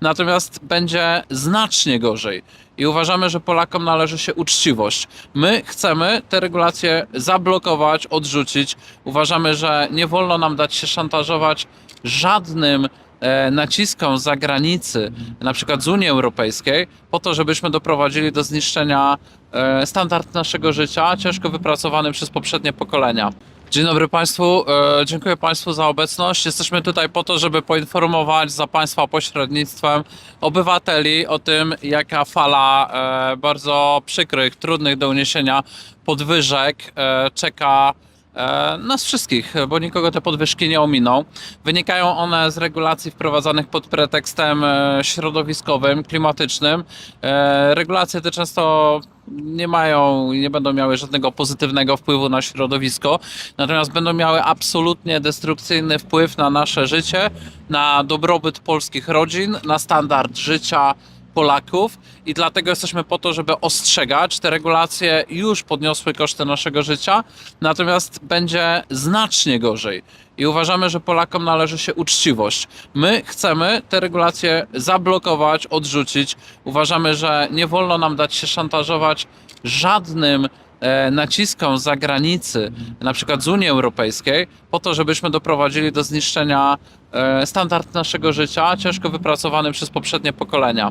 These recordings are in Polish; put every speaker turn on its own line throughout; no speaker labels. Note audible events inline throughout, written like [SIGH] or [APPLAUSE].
natomiast będzie znacznie gorzej. I uważamy, że Polakom należy się uczciwość. My chcemy te regulacje zablokować, odrzucić. Uważamy, że nie wolno nam dać się szantażować żadnym e, naciskom z zagranicy, na przykład z Unii Europejskiej, po to, żebyśmy doprowadzili do zniszczenia e, standard naszego życia, ciężko wypracowanym przez poprzednie pokolenia. Dzień dobry Państwu, e, dziękuję Państwu za obecność. Jesteśmy tutaj po to, żeby poinformować za Państwa pośrednictwem obywateli o tym, jaka fala e, bardzo przykrych, trudnych do uniesienia podwyżek e, czeka nas wszystkich, bo nikogo te podwyżki nie ominą. Wynikają one z regulacji wprowadzanych pod pretekstem środowiskowym, klimatycznym. Regulacje te często nie mają nie będą miały żadnego pozytywnego wpływu na środowisko, natomiast będą miały absolutnie destrukcyjny wpływ na nasze życie, na dobrobyt polskich rodzin, na standard życia Polaków i dlatego jesteśmy po to, żeby ostrzegać. Te regulacje już podniosły koszty naszego życia, natomiast będzie znacznie gorzej. I uważamy, że Polakom należy się uczciwość. My chcemy te regulacje zablokować, odrzucić. Uważamy, że nie wolno nam dać się szantażować żadnym e, naciskom z zagranicy, na przykład z Unii Europejskiej, po to, żebyśmy doprowadzili do zniszczenia e, standard naszego życia, ciężko wypracowanym przez poprzednie pokolenia.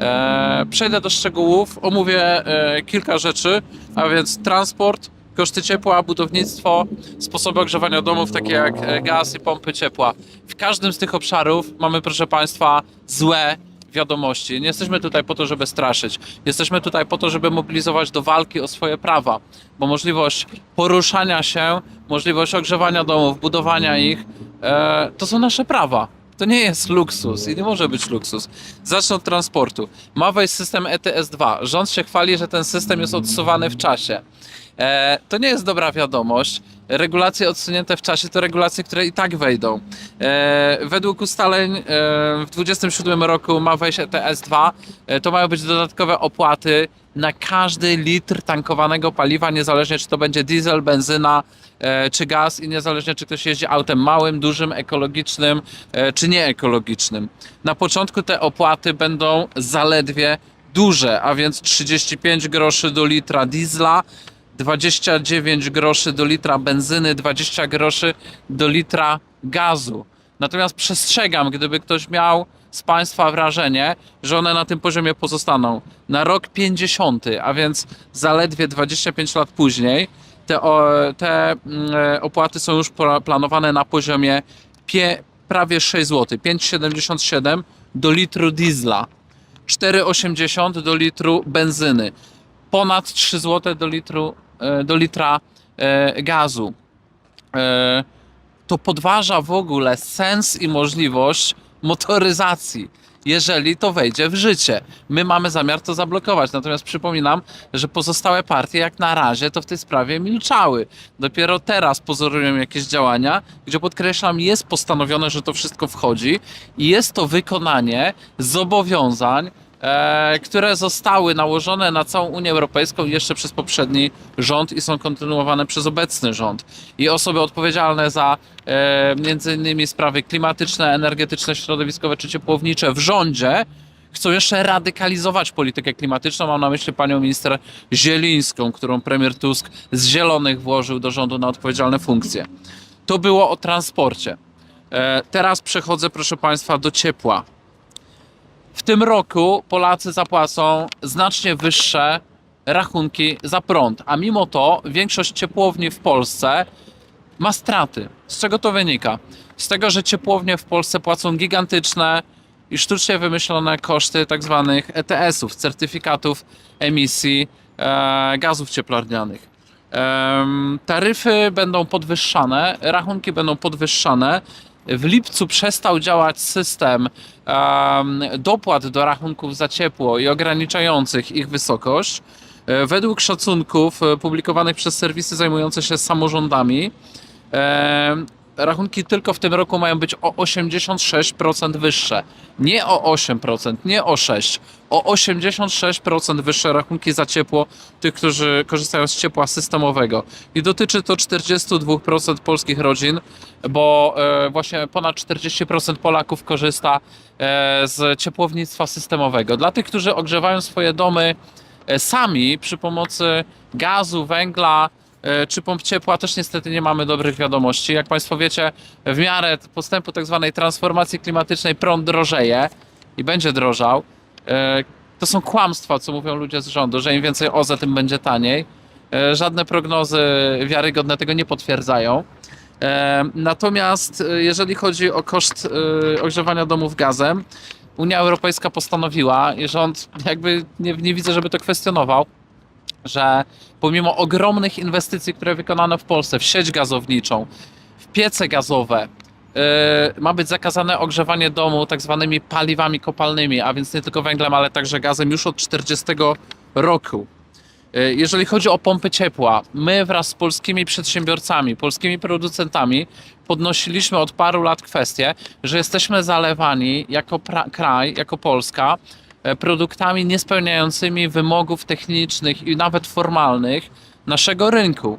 E, przejdę do szczegółów, omówię kilka rzeczy, a więc transport, koszty ciepła, budownictwo, sposoby ogrzewania domów, takie jak e, gaz i pompy ciepła. W każdym z tych obszarów mamy, proszę Państwa, złe wiadomości. Nie jesteśmy tutaj po to, żeby straszyć. Jesteśmy tutaj po to, żeby mobilizować do walki o swoje prawa, bo możliwość poruszania się, możliwość ogrzewania domów, budowania ich, e, to są nasze prawa. To nie jest luksus i nie może być luksus. Zacznę od transportu. Ma wejść system ETS-2. Rząd się chwali, że ten system jest odsuwany w czasie. E, to nie jest dobra wiadomość. Regulacje odsunięte w czasie to regulacje, które i tak wejdą. E, według ustaleń e, w 2027 roku ma wejść ETS-2. E, to mają być dodatkowe opłaty na każdy litr tankowanego paliwa, niezależnie czy to będzie diesel, benzyna e, czy gaz i niezależnie czy ktoś jeździ autem małym, dużym, ekologicznym e, czy nieekologicznym. Na początku te opłaty będą zaledwie duże, a więc 35 groszy do litra diesla, 29 groszy do litra benzyny, 20 groszy do litra gazu. Natomiast przestrzegam, gdyby ktoś miał z Państwa wrażenie, że one na tym poziomie pozostaną. Na rok 50, a więc zaledwie 25 lat później, te, te mm, opłaty są już pla- planowane na poziomie pie, prawie 6 zł, 5,77 do litru diesla, 4,80 do litru benzyny, ponad 3 zł do, litru, do litra e, gazu. E, To podważa w ogóle sens i możliwość motoryzacji, jeżeli to wejdzie w życie. My mamy zamiar to zablokować, natomiast przypominam, że pozostałe partie jak na razie to w tej sprawie milczały. Dopiero teraz pozorują jakieś działania, gdzie podkreślam, jest postanowione, że to wszystko wchodzi i jest to wykonanie zobowiązań, e, które zostały nałożone na całą Unię Europejską jeszcze przez poprzedni rząd i są kontynuowane przez obecny rząd. I osoby odpowiedzialne za e, między innymi sprawy klimatyczne, energetyczne, środowiskowe czy ciepłownicze w rządzie chcą jeszcze radykalizować politykę klimatyczną. Mam na myśli panią minister Zielińską, którą premier Tusk z Zielonych włożył do rządu na odpowiedzialne funkcje. To było o transporcie. E, teraz przechodzę, proszę państwa, do ciepła. W tym roku Polacy zapłacą znacznie wyższe rachunki za prąd, a mimo to większość ciepłowni w Polsce ma straty. Z czego to wynika? Z tego, że ciepłownie w Polsce płacą gigantyczne i sztucznie wymyślone koszty tak zwanych ETS-ów, certyfikatów emisji e, gazów cieplarnianych. Em, taryfy będą podwyższane, rachunki będą podwyższane. W lipcu przestał działać system em, dopłat do rachunków za ciepło i ograniczających ich wysokość. E, Według szacunków e, publikowanych przez serwisy zajmujące się samorządami, rachunki tylko w tym roku mają być o 86% wyższe. Nie o 8%, nie o 6%, o 86% wyższe rachunki za ciepło tych, którzy korzystają z ciepła systemowego. I dotyczy to 42% polskich rodzin, bo e, właśnie ponad 40% Polaków korzysta e, z ciepłownictwa systemowego. Dla tych, którzy ogrzewają swoje domy e, sami przy pomocy gazu, węgla czy pomp ciepła, też niestety nie mamy dobrych wiadomości. Jak Państwo wiecie, w miarę postępu tak zwanej transformacji klimatycznej prąd drożeje i będzie drożał. E, To są kłamstwa, co mówią ludzie z rządu, że im więcej OZE, tym będzie taniej. E, Żadne prognozy wiarygodne tego nie potwierdzają. E, Natomiast e, jeżeli chodzi o koszt e, ogrzewania domów gazem, Unia Europejska postanowiła i rząd jakby nie, nie widzę, żeby to kwestionował, że pomimo ogromnych inwestycji, które wykonano w Polsce w sieć gazowniczą, w piece gazowe, yy, ma być zakazane ogrzewanie domu tak zwanymi paliwami kopalnymi, a więc nie tylko węglem, ale także gazem już od 40 roku. Yy, Jeżeli chodzi o pompy ciepła, my wraz z polskimi przedsiębiorcami, polskimi producentami podnosiliśmy od paru lat kwestię, że jesteśmy zalewani jako kraj, jako Polska, produktami niespełniającymi wymogów technicznych i nawet formalnych naszego rynku.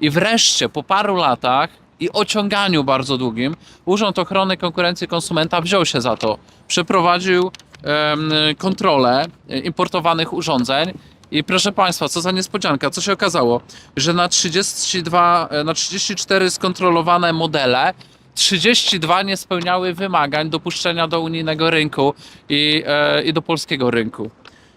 I wreszcie po paru latach i ociąganiu bardzo długim, Urząd Ochrony Konkurencji Konsumenta wziął się za to. Przeprowadził em, kontrolę e, importowanych urządzeń i proszę Państwa, co za niespodzianka, co się okazało, że na 32, e, na 34 skontrolowane modele 32 nie spełniały wymagań dopuszczenia do unijnego rynku i, e, i do polskiego rynku.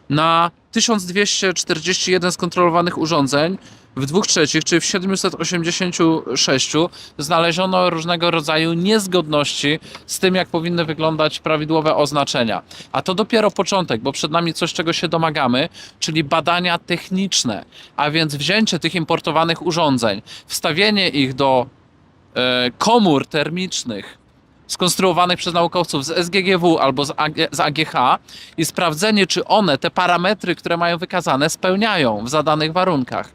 Na 1241 skontrolowanych urządzeń w dwóch trzecich, czyli w 786 znaleziono różnego rodzaju niezgodności z tym, jak powinny wyglądać prawidłowe oznaczenia. A to dopiero początek, bo przed nami coś, czego się domagamy, czyli badania techniczne, a więc wzięcie tych importowanych urządzeń, wstawienie ich do komór termicznych skonstruowanych przez naukowców z SGGW albo z, AG, z AGH i sprawdzenie, czy one te parametry, które mają wykazane, spełniają w zadanych warunkach.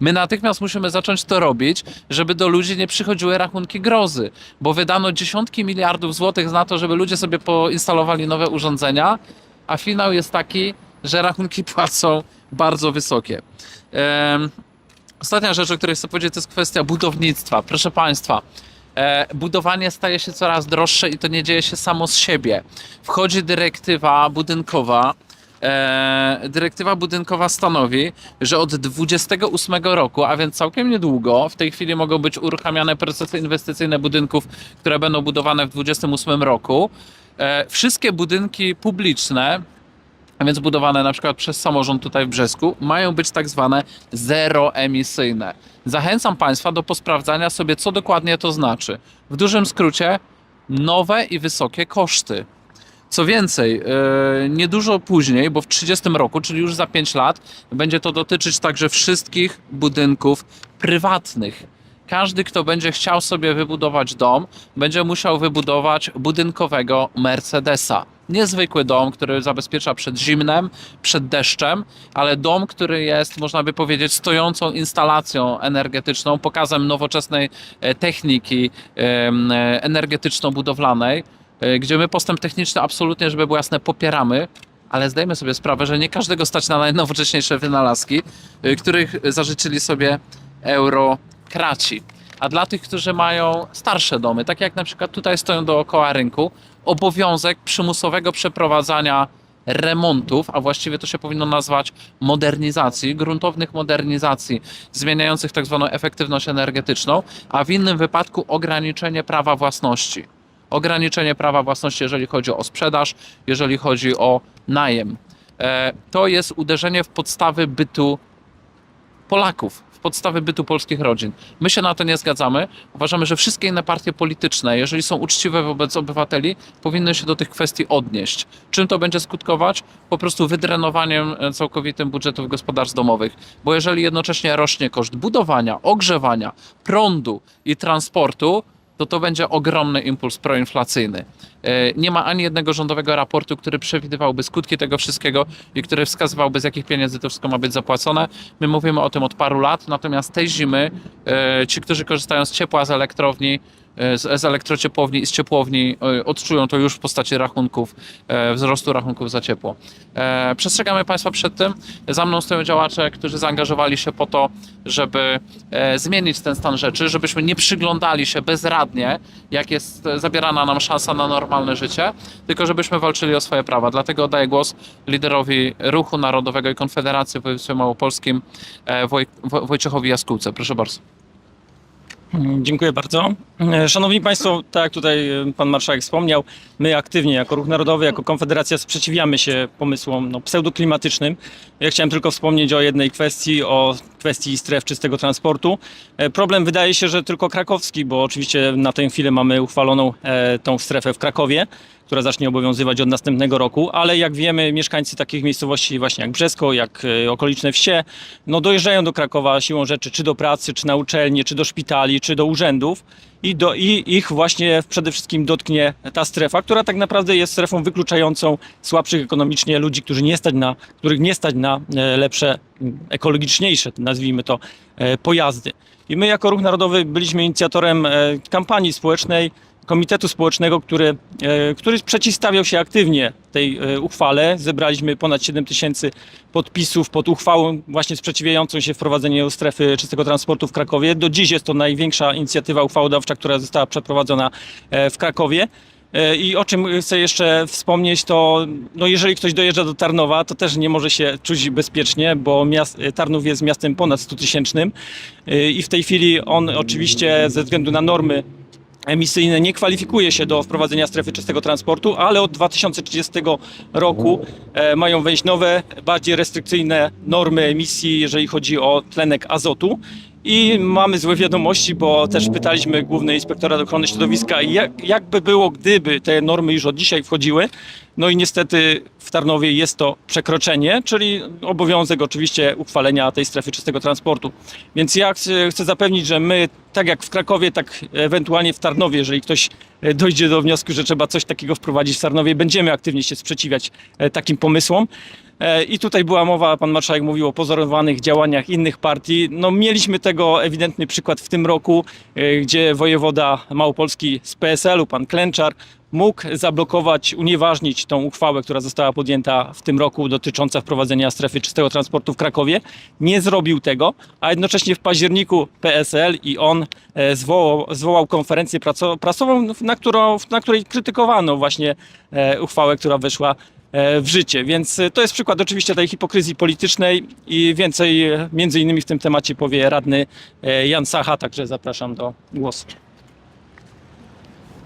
My natychmiast musimy zacząć to robić, żeby do ludzi nie przychodziły rachunki grozy, bo wydano dziesiątki miliardów złotych na to, żeby ludzie sobie poinstalowali nowe urządzenia, a finał jest taki, że rachunki [LAUGHS] płacą bardzo wysokie. Ostatnia rzecz, o której chcę powiedzieć, to jest kwestia budownictwa. Proszę Państwa, e, budowanie staje się coraz droższe i to nie dzieje się samo z siebie. Wchodzi dyrektywa budynkowa. E, dyrektywa budynkowa stanowi, że od 28 roku, a więc całkiem niedługo, w tej chwili mogą być uruchamiane procesy inwestycyjne budynków, które będą budowane w 28 roku. E, wszystkie budynki publiczne, więc budowane na przykład przez samorząd tutaj w Brzesku, mają być tak zwane zeroemisyjne. Zachęcam Państwa do posprawdzania sobie, co dokładnie to znaczy. W dużym skrócie, nowe i wysokie koszty. Co więcej, yy, niedużo później, bo w 30 roku, czyli już za 5 lat, będzie to dotyczyć także wszystkich budynków prywatnych. Każdy, kto będzie chciał sobie wybudować dom, będzie musiał wybudować budynkowego Mercedesa. Niezwykły dom, który zabezpiecza przed zimnem, przed deszczem, ale dom, który jest, można by powiedzieć, stojącą instalacją energetyczną, pokazem nowoczesnej e, techniki e, energetyczno-budowlanej, e, gdzie my postęp techniczny absolutnie, żeby było jasne, popieramy, ale zdajmy sobie sprawę, że nie każdego stać na najnowocześniejsze wynalazki, których zażyczyli sobie eurokraci. A dla tych, którzy mają starsze domy, tak jak na przykład tutaj stoją dookoła rynku, obowiązek przymusowego przeprowadzania remontów, a właściwie to się powinno nazwać modernizacji, gruntownych modernizacji, zmieniających tak zwaną efektywność energetyczną, a w innym wypadku ograniczenie prawa własności ograniczenie prawa własności, jeżeli chodzi o sprzedaż, jeżeli chodzi o najem. E, To jest uderzenie w podstawy bytu Polaków, podstawy bytu polskich rodzin. My się na to nie zgadzamy. Uważamy, że wszystkie inne partie polityczne, jeżeli są uczciwe wobec obywateli, powinny się do tych kwestii odnieść. Czym to będzie skutkować? Po prostu wydrenowaniem e, całkowitym budżetów gospodarstw domowych. Bo jeżeli jednocześnie rośnie koszt budowania, ogrzewania, prądu i transportu, to to będzie ogromny impuls proinflacyjny. E, Nie ma ani jednego rządowego raportu, który przewidywałby skutki tego wszystkiego i który wskazywałby, z jakich pieniędzy to wszystko ma być zapłacone. My mówimy o tym od paru lat, natomiast tej zimy ci, którzy korzystają z ciepła z elektrowni, e, z, elektrociepłowni i z ciepłowni e, odczują to już w postaci rachunków, e, wzrostu rachunków za ciepło. E, Przestrzegamy Państwa przed tym. Za mną stoją działacze, którzy zaangażowali się po to, żeby e, zmienić ten stan rzeczy, żebyśmy nie przyglądali się bezradnie, jak jest e, zabierana nam szansa na normalne życie, tylko żebyśmy walczyli o swoje prawa. Dlatego oddaję głos liderowi Ruchu Narodowego i Konfederacji w województwie małopolskim, e, Woj- Wojciechowi Jaskółce. Proszę bardzo.
Mm, Dziękuję bardzo. E, Szanowni Państwo, tak jak tutaj e, Pan Marszałek wspomniał, my aktywnie jako Ruch Narodowy, jako Konfederacja sprzeciwiamy się pomysłom no, pseudoklimatycznym. Ja chciałem tylko wspomnieć o jednej kwestii, o kwestii stref czystego transportu. E, Problem wydaje się, że tylko krakowski, bo oczywiście na tę chwilę mamy uchwaloną tą strefę w Krakowie, która zacznie obowiązywać od następnego roku, ale jak wiemy, mieszkańcy takich miejscowości właśnie jak Brzesko, jak e, okoliczne wsie, no dojeżdżają do Krakowa siłą rzeczy, czy do pracy, czy na uczelnie, czy do szpitali, czy do urzędów i, do, i ich właśnie przede wszystkim dotknie ta strefa, która tak naprawdę jest strefą wykluczającą słabszych ekonomicznie ludzi, którzy nie stać na, których nie stać na e, lepsze, ekologiczniejsze, nazwijmy to, e, pojazdy. I my jako Ruch Narodowy byliśmy inicjatorem e, kampanii społecznej, Komitetu Społecznego, który, e, który przeciwstawiał się aktywnie tej e, uchwale. Zebraliśmy ponad 7 tysięcy podpisów pod uchwałą właśnie sprzeciwiającą się wprowadzeniu strefy czystego transportu w Krakowie. Do dziś jest to największa inicjatywa uchwałodawcza, która została przeprowadzona e, w Krakowie. I o czym chcę jeszcze wspomnieć, to no jeżeli ktoś dojeżdża do Tarnowa, to też nie może się czuć bezpiecznie, bo miast, Tarnów jest miastem ponad 100 tysięcznym i w tej chwili on oczywiście ze względu na normy emisyjne nie kwalifikuje się do wprowadzenia strefy czystego transportu, ale od 2030 roku e, mają wejść nowe, bardziej restrykcyjne normy emisji, jeżeli chodzi o tlenek azotu. I mamy złe wiadomości, bo też pytaliśmy Główny Inspektorat Ochrony Środowiska, jak, jak by było, gdyby te normy już od dzisiaj wchodziły. No i niestety w Tarnowie jest to przekroczenie, czyli obowiązek oczywiście uchwalenia tej strefy czystego transportu. Więc ja chcę, zapewnić, że my, tak jak w Krakowie, tak ewentualnie w Tarnowie, jeżeli ktoś e, dojdzie do wniosku, że trzeba coś takiego wprowadzić w Tarnowie, będziemy aktywnie się sprzeciwiać e, takim pomysłom. E, I tutaj była mowa, pan marszałek mówił o pozorowanych działaniach innych partii. No mieliśmy tego ewidentny przykład w tym roku, gdzie wojewoda małopolski z PSL-u, pan Klęczar, mógł zablokować, unieważnić tą uchwałę, która została podjęta w tym roku dotycząca wprowadzenia strefy czystego transportu w Krakowie. Nie zrobił tego, a jednocześnie w październiku PSL i on e, zwołał, zwołał konferencję prasową, na, którą, na której krytykowano właśnie e, uchwałę, która weszła e, w życie. Więc to jest przykład oczywiście tej hipokryzji politycznej i więcej między innymi w tym temacie powie radny Jan Sacha, także zapraszam do głosu.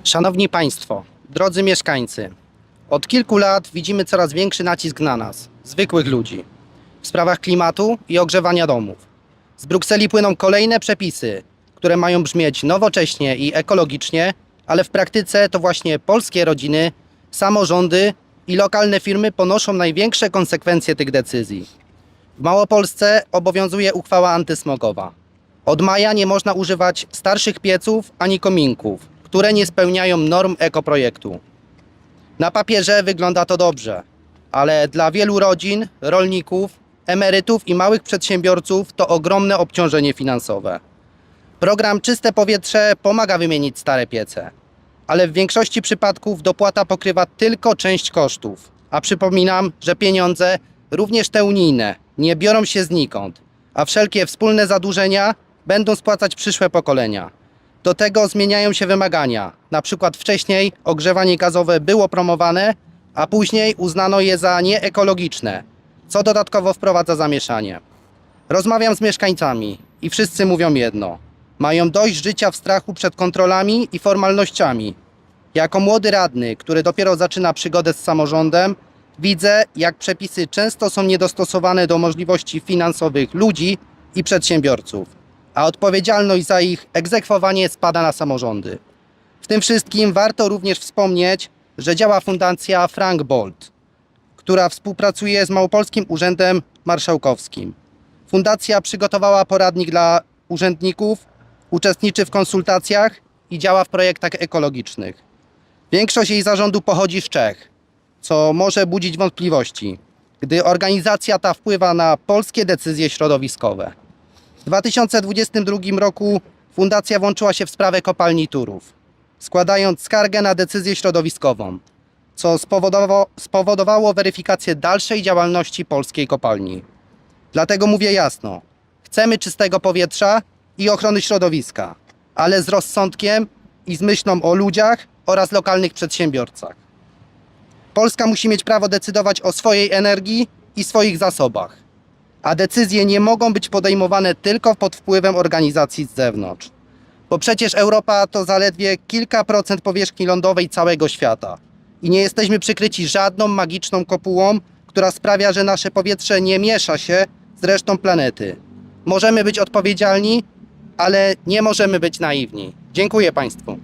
Szanowni Państwo, drodzy mieszkańcy, od kilku lat widzimy coraz większy nacisk na nas, zwykłych ludzi, w sprawach klimatu i ogrzewania domów. Z Brukseli płyną kolejne przepisy, które mają brzmieć nowocześnie i ekologicznie, ale w praktyce to właśnie polskie rodziny, samorządy i lokalne firmy ponoszą największe konsekwencje tych decyzji. W Małopolsce obowiązuje uchwała antysmogowa. Od maja nie można używać starszych pieców ani kominków, które nie spełniają norm ekoprojektu. Na papierze wygląda to dobrze, ale dla wielu rodzin, rolników, emerytów i małych przedsiębiorców to ogromne obciążenie finansowe. Program Czyste Powietrze pomaga wymienić stare piece, ale w większości przypadków dopłata pokrywa tylko część kosztów. A przypominam, że pieniądze, również te unijne, nie biorą się znikąd, a wszelkie wspólne zadłużenia będą spłacać przyszłe pokolenia. Do tego zmieniają się wymagania. Na przykład wcześniej ogrzewanie gazowe było promowane, a później uznano je za nieekologiczne, co dodatkowo wprowadza zamieszanie. Rozmawiam z mieszkańcami i wszyscy mówią jedno. Mają dość życia w strachu przed kontrolami i formalnościami. Jako młody radny, który dopiero zaczyna przygodę z samorządem, widzę, jak przepisy często są niedostosowane do możliwości finansowych ludzi i przedsiębiorców, a odpowiedzialność za ich egzekwowanie spada na samorządy. W tym wszystkim warto również wspomnieć, że działa Fundacja Frank Bolt, która współpracuje z Małopolskim Urzędem Marszałkowskim. Fundacja przygotowała poradnik dla urzędników, uczestniczy w konsultacjach i działa w projektach ekologicznych. Większość jej zarządu pochodzi z Czech, co może budzić wątpliwości, gdy organizacja ta wpływa na polskie decyzje środowiskowe. W 2022 roku fundacja włączyła się w sprawę kopalni Turów. składając skargę na decyzję środowiskową, co spowodowało, spowodowało weryfikację dalszej działalności polskiej kopalni. Dlatego mówię jasno: chcemy czystego powietrza i ochrony środowiska, ale z rozsądkiem i z myślą o ludziach oraz lokalnych przedsiębiorcach. Polska musi mieć prawo decydować o swojej energii i swoich zasobach, a decyzje nie mogą być podejmowane tylko pod wpływem organizacji z zewnątrz. Bo przecież Europa to zaledwie kilka procent powierzchni lądowej całego świata i nie jesteśmy przykryci żadną magiczną kopułą, która sprawia, że nasze powietrze nie miesza się z resztą planety. Możemy być odpowiedzialni, ale nie możemy być naiwni. Dziękuję Państwu.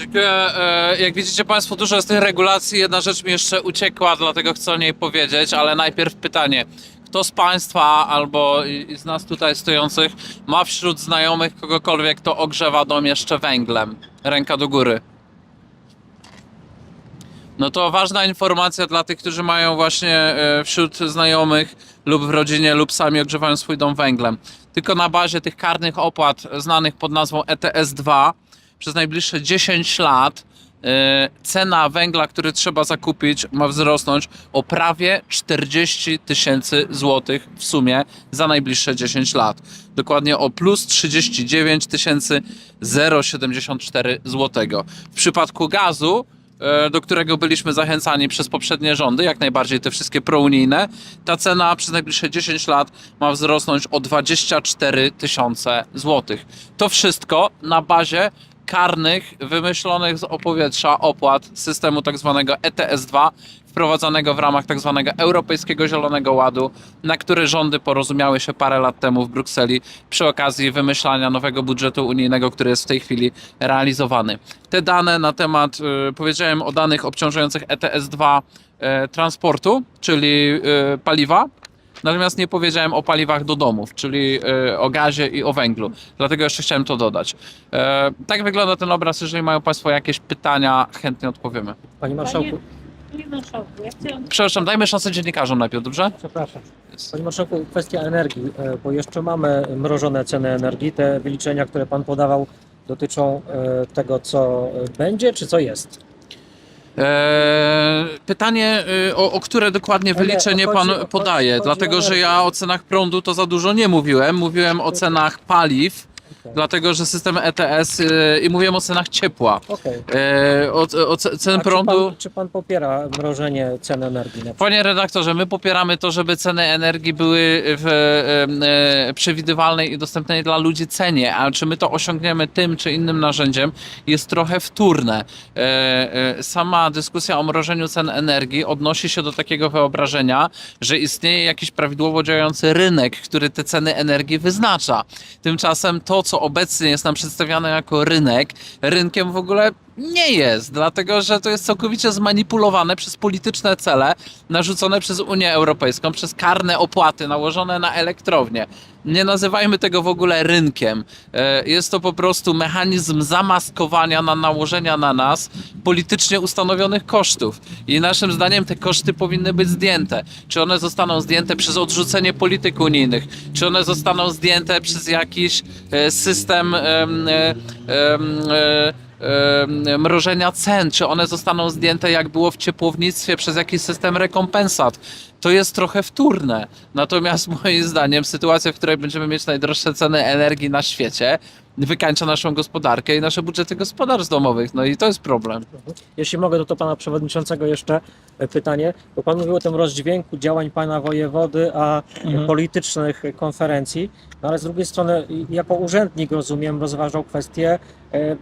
E, Jak widzicie Państwo, dużo jest tych regulacji. Jedna rzecz mi jeszcze uciekła, dlatego chcę o niej powiedzieć, ale najpierw pytanie. Kto z Państwa albo z nas tutaj stojących ma wśród znajomych kogokolwiek, kto ogrzewa dom jeszcze węglem? Ręka do góry. No to ważna informacja dla tych, którzy mają właśnie e, wśród znajomych lub w rodzinie lub sami ogrzewają swój dom węglem. Tylko na bazie tych karnych opłat znanych pod nazwą E ETS-2 przez najbliższe 10 lat e, cena węgla, który trzeba zakupić, ma wzrosnąć o prawie 40 tysięcy złotych w sumie za najbliższe 10 lat. Dokładnie o plus 39 tysięcy 074 złotego. W przypadku gazu e, do którego byliśmy zachęcani przez poprzednie rządy, jak najbardziej te wszystkie prounijne, ta cena przez najbliższe 10 lat ma wzrosnąć o 24 tysiące złotych. To wszystko na bazie karnych wymyślonych z opowietrza opłat systemu tak zwanego ETS-2 wprowadzanego w ramach tak zwanego Europejskiego Zielonego Ładu, na który rządy porozumiały się parę lat temu w Brukseli przy okazji wymyślania nowego budżetu unijnego, który jest w tej chwili realizowany. Te dane na temat, y, powiedziałem o danych obciążających ETS-2 y, transportu, czyli y, paliwa, Natomiast nie powiedziałem o paliwach do domów, czyli y, o gazie i o węglu. Dlatego jeszcze chciałem to dodać. E, tak wygląda ten obraz. Jeżeli mają Państwo jakieś pytania, chętnie odpowiemy.
Panie Marszałku,
Panie marszałku, ja chciałam
Przepraszam, dajmy szansę dziennikarzom najpierw, dobrze?
przepraszam. Panie Marszałku, kwestia energii, e, bo jeszcze mamy mrożone ceny energii. Te wyliczenia, które Pan podawał, dotyczą e, tego, co będzie, czy co jest?
E, pytanie, y, o, o które dokładnie wyliczenie Pan podaje, dlatego że ja o cenach prądu to za dużo nie mówiłem. Mówiłem o cenach paliw. Dlatego że system ETS y, i mówiłem o cenach ciepła.
Okej.
E, o, o ce- cen
A
prądu.
Czy pan, czy pan popiera mrożenie cen energii? Na przykład?
Panie redaktorze, my popieramy to, żeby ceny energii były w e, e, przewidywalnej i dostępnej dla ludzi cenie, a czy my to osiągniemy tym czy innym narzędziem jest trochę wtórne. E, e, sama dyskusja o mrożeniu cen energii odnosi się do takiego wyobrażenia, że istnieje jakiś prawidłowo działający rynek, który te ceny energii wyznacza. Tymczasem to, co obecnie jest nam przedstawiane jako rynek, rynkiem w ogóle nie jest, dlatego że to jest całkowicie zmanipulowane przez polityczne cele narzucone przez Unię Europejską, przez karne opłaty nałożone na elektrownie. Nie nazywajmy tego w ogóle rynkiem. E, Jest to po prostu mechanizm zamaskowania na nałożenia na nas politycznie ustanowionych kosztów. I naszym zdaniem te koszty powinny być zdjęte. Czy one zostaną zdjęte przez odrzucenie polityk unijnych, czy one zostaną zdjęte przez jakiś e, system em, em, e, em, mrożenia cen, czy one zostaną zdjęte jak było w ciepłownictwie przez jakiś system rekompensat. To jest trochę wtórne. Natomiast moim zdaniem sytuacja, w której będziemy mieć najdroższe ceny energii na świecie, wykańcza naszą gospodarkę i nasze budżety gospodarstw domowych. No i to jest problem.
Jeśli mogę, to do pana przewodniczącego jeszcze e, pytanie, bo pan mówił o tym rozdźwięku działań pana wojewody, a
Mhm.
politycznych konferencji, no ale z drugiej strony jako urzędnik rozumiem rozważał kwestie e,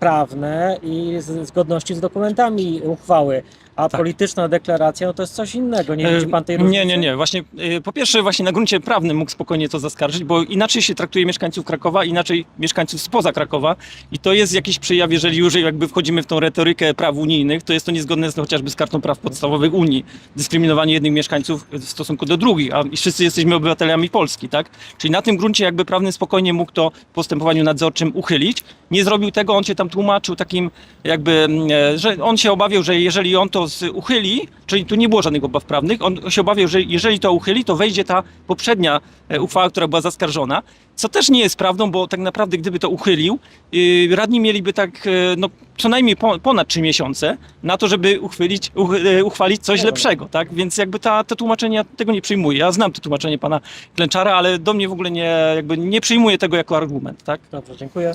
prawne i zgodności z dokumentami uchwały, a
Tak.
polityczna deklaracja no to jest coś innego. Nie widzi pan tej
E,
różnicy?
Nie, nie, nie. Właśnie e, po pierwsze właśnie na gruncie prawnym mógł spokojnie to zaskarżyć, bo inaczej się traktuje mieszkańców Krakowa, inaczej mieszkańców spoza Krakowa i to jest jakiś przejaw, jeżeli już jakby wchodzimy w tą retorykę praw unijnych, to jest to niezgodne z, chociażby z kartą praw podstawowych Unii. Dyskryminowanie jednych mieszkańców w stosunku do drugich, a wszyscy jesteśmy obywatelami Polski, tak? Czyli na tym gruncie jakby prawnym spokojnie mógł to w postępowaniu nadzorczym uchylić. Nie nie zrobił tego, on się tam tłumaczył takim jakby, mm, e, że on się obawiał, że jeżeli on to uchyli, czyli tu nie było żadnych obaw prawnych, on się obawiał, że jeżeli to uchyli, to wejdzie ta poprzednia e, uchwała, która była zaskarżona, co też nie jest prawdą, bo tak naprawdę gdyby to uchylił, yy, radni mieliby tak e, no, co najmniej po, ponad trzy miesiące na to, żeby uchwylić, uch, e, uchwalić coś lepszego, tak? Więc jakby ta, te tłumaczenie ja tego nie przyjmuję. Ja znam to tłumaczenie pana Klęczara, ale do mnie w ogóle nie, jakby nie przyjmuję tego jako argument, tak?
Dobrze, dziękuję.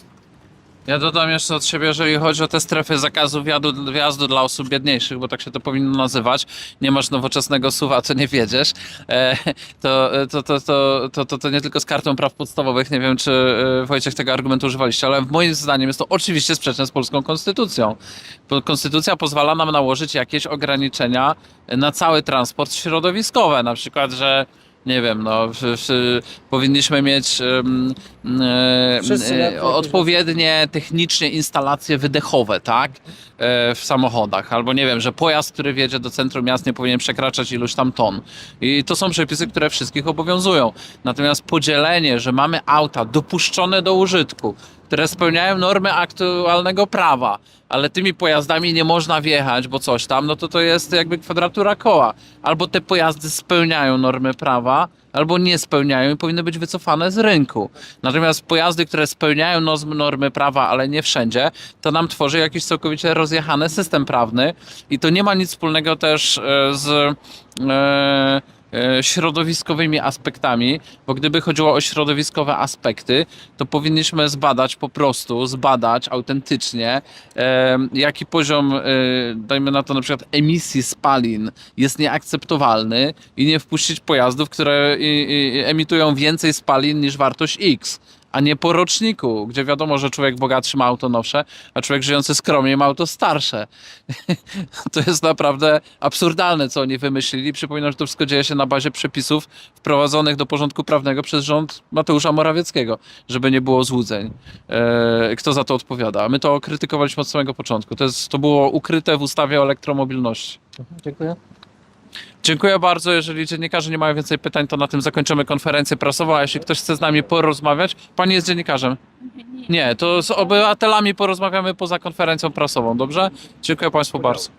Ja dodam jeszcze od siebie, jeżeli chodzi o te strefy zakazu wjazdu, wjazdu dla osób biedniejszych, bo tak się to powinno nazywać. Nie masz nowoczesnego suwa, to nie wiedziesz. E, to, to, to, to, to, to, nie tylko z kartą praw podstawowych. Nie wiem, czy e, Wojciech tego argumentu używaliście, ale moim zdaniem jest to oczywiście sprzeczne z polską konstytucją. Konstytucja pozwala nam nałożyć jakieś ograniczenia na cały transport środowiskowy. Na przykład, że nie wiem, no, powinniśmy mieć em, e, odpowiednie technicznie instalacje wydechowe, tak? E, w samochodach. Albo nie wiem, że pojazd, który wjedzie do centrum miast nie powinien przekraczać iluś tam ton. I to są przepisy, które wszystkich obowiązują. Natomiast podzielenie, że mamy auta dopuszczone do użytku, które spełniają normy aktualnego prawa, ale tymi pojazdami nie można wjechać, bo coś tam, no to to jest jakby kwadratura koła. Albo te pojazdy spełniają normy prawa, albo nie spełniają i powinny być wycofane z rynku. Natomiast pojazdy, które spełniają normy prawa, ale nie wszędzie, to nam tworzy jakiś całkowicie rozjechany system prawny i to nie ma nic wspólnego też e, z e, środowiskowymi aspektami, bo gdyby chodziło o środowiskowe aspekty, to powinniśmy zbadać po prostu, zbadać autentycznie, e, jaki poziom, e, dajmy na to na przykład emisji spalin jest nieakceptowalny i nie wpuścić pojazdów, które emitują więcej spalin niż wartość X. A nie po roczniku, gdzie wiadomo, że człowiek bogatszy ma auto nowsze, a człowiek żyjący skromnie ma auto starsze. [LAUGHS] to jest naprawdę absurdalne, co oni wymyślili. Przypominam, że to wszystko dzieje się na bazie przepisów wprowadzonych do porządku prawnego przez rząd Mateusza Morawieckiego, żeby nie było złudzeń. E, kto za to odpowiada? My to krytykowaliśmy od samego początku. To, jest, to było ukryte w ustawie o elektromobilności.
Mhm, Dziękuję.
Dziękuję bardzo. Jeżeli dziennikarze nie mają więcej pytań, to na tym zakończymy konferencję prasową. A jeśli ktoś chce z nami porozmawiać, pani jest dziennikarzem? Nie, to z obywatelami porozmawiamy poza konferencją prasową, dobrze? Dziękuję Państwu bardzo.